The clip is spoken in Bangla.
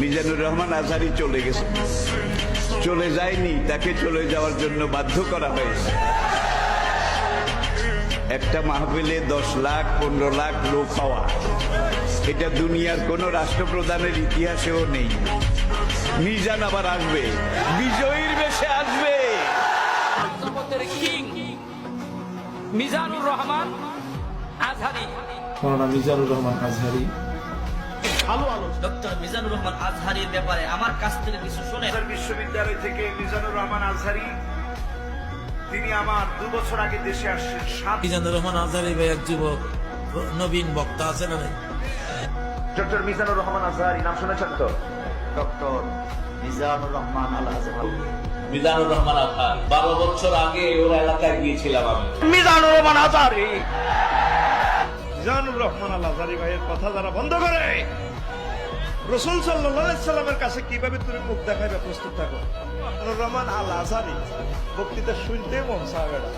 মিজানুর রহমান আজহারি চলে গেছে। চলে যায়নি তাকে চলে যাওয়ার জন্য বাধ্য করা হয়েছে। একটা মাহফিলে দশ লাখ পনেরো লাখ লোক হওয়া এটা দুনিয়ার কোন রাষ্ট্রপ্রধানের ইতিহাসেও নেই। মিজান আবার আসবে। বিজয়ীর বেশে আসবে। মিজানুর রহমান আজহারি। মিজানুর রহমান আজহারি। ডক্টর মিজানুর রহমান আজহারির ব্যাপারে আমার কাছ থেকে কিছু শুনে। বিশ্ববিদ্যালয় থেকে মিজানুর রহমান আজহারি তিনি আমার দু বছর আগে দেশে আসছেন সাত মিজানুর রহমান আজহারি ভাই এক যুবক নবীন বক্তা আছে না ডক্টর মিজানুর রহমান আজহারি নাম শুনেছেন তো? ডক্টর মিজানুর রহমান আল আজহারি। মিজানুর রহমান আজহার। বারো বছর আগে ওর এলাকায় গিয়েছিলাম আমি। মিজানুর রহমান আজহারি। মিজানুর রহমান আল্লাহ জারি ভাইয়ের কথা যারা বন্ধ করে, রসুল সাল্লামের কাছে কীভাবে তুমি মুখ দেখাইবে প্রস্তুত থাকো? রহমান আল আজহারি বক্তৃতা শুনতে মন সাহেবেরা